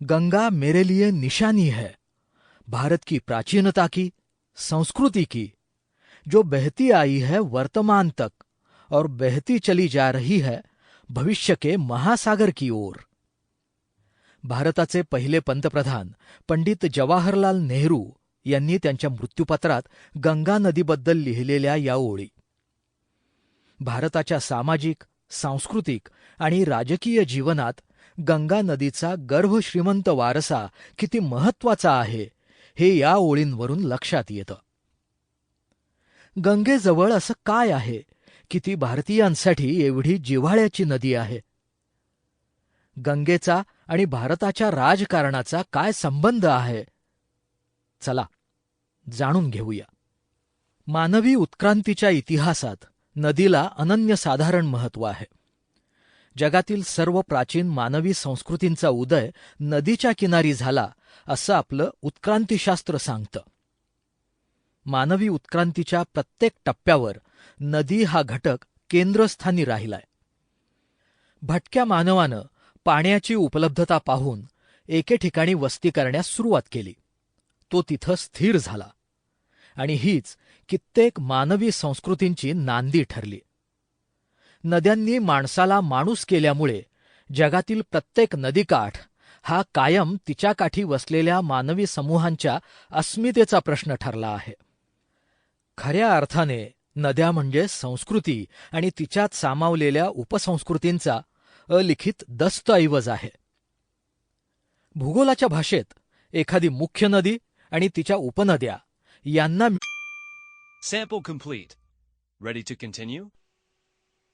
गंगा मेरे लिए निशानी है। भारत की प्राचीनता की संस्कृति की जो बहती आई है वर्तमान तक और बहती चली जा रही है भविष्य के महासागर की ओर। भारताचे पहिले पंतप्रधान पंडित जवाहरलाल नेहरू यांनी त्यांच्या मृत्यूपत्रात गंगा नदीबद्दल लिहिलेल्या या ओळी। भारताच्या सामाजिक सांस्कृतिक आणि राजकीय जीवनात गंगा नदीचा गर्भश्रीमंत वारसा किती महत्त्वाचा आहे हे या ओळींवरून लक्षात येतं. गंगेजवळ असं काय आहे? की ती भारतीयांसाठी एवढी जिव्हाळ्याची नदी आहे? गंगेचा आणि भारताच्या राजकारणाचा काय संबंध आहे? चला जाणून घेऊया. मानवी उत्क्रांतीच्या इतिहासात नदीला अनन्यसाधारण महत्त्व आहे. जगातील सर्व प्राचीन मानवी संस्कृतींचा उदय नदीच्या किनारी झाला असं आपलं उत्क्रांतीशास्त्र सांगतं. मानवी उत्क्रांतीच्या प्रत्येक टप्प्यावर नदी हा घटक केंद्रस्थानी राहिलाय. भटक्या मानवानं पाण्याची उपलब्धता पाहून एके ठिकाणी वस्ती करण्यास सुरुवात केली. तो तिथं स्थिर झाला. आणि हीच कित्येक मानवी संस्कृतींची नांदी ठरली. नद्यांनी माणसाला माणूस केल्यामुळे जगातील प्रत्येक नदीकाठ हा कायम तिच्या काठी वसलेल्या मानवी समूहांच्या अस्मितेचा प्रश्न ठरला आहे. खऱ्या अर्थाने नद्या म्हणजे संस्कृती आणि तिच्यात सामावलेल्या उपसंस्कृतींचा अलिखित दस्तऐवज आहे. भूगोलाच्या भाषेत एखादी मुख्य नदी आणि तिच्या उपनद्या यांना sample complete. Ready to continue